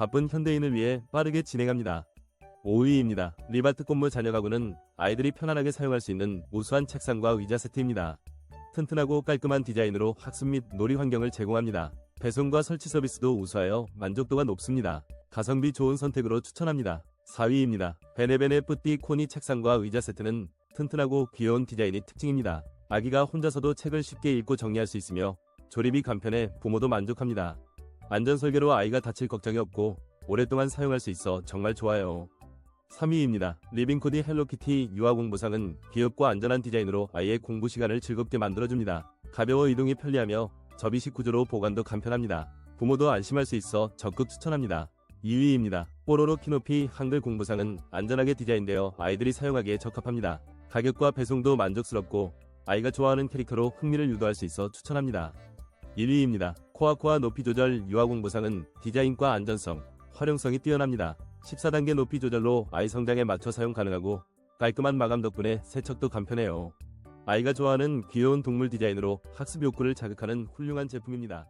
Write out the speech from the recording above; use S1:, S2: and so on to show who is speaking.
S1: 바쁜 현대인을 위해 빠르게 진행합니다. 5위입니다. 리바트 꽃무 자녀 가구는 아이들이 편안하게 사용할 수 있는 우수한 책상과 의자 세트입니다. 튼튼하고 깔끔한 디자인으로 학습 및 놀이 환경을 제공합니다. 배송과 설치 서비스도 우수하여 만족도가 높습니다. 가성비 좋은 선택으로 추천합니다. 4위입니다. 베네베네 뿌띠 코니 책상과 의자 세트는 튼튼하고 귀여운 디자인이 특징입니다. 아기가 혼자서도 책을 쉽게 읽고 정리할 수 있으며 조립이 간편해 부모도 만족합니다. 안전 설계로 아이가 다칠 걱정이 없고 오랫동안 사용할 수 있어 정말 좋아요. 3위입니다. 리빙코디 헬로키티 유아 공부상은 귀엽고 안전한 디자인으로 아이의 공부 시간을 즐겁게 만들어줍니다. 가벼워 이동이 편리하며 접이식 구조로 보관도 간편합니다. 부모도 안심할 수 있어 적극 추천합니다. 2위입니다. 뽀로로 키노피 한글 공부상은 안전하게 디자인되어 아이들이 사용하기에 적합합니다. 가격과 배송도 만족스럽고 아이가 좋아하는 캐릭터로 흥미를 유도할 수 있어 추천합니다. 1위입니다. 코아코아 높이 조절 유아 공부상은 디자인과 안전성, 활용성이 뛰어납니다. 14단계 높이 조절로 아이 성장에 맞춰 사용 가능하고 깔끔한 마감 덕분에 세척도 간편해요. 아이가 좋아하는 귀여운 동물 디자인으로 학습 욕구를 자극하는 훌륭한 제품입니다.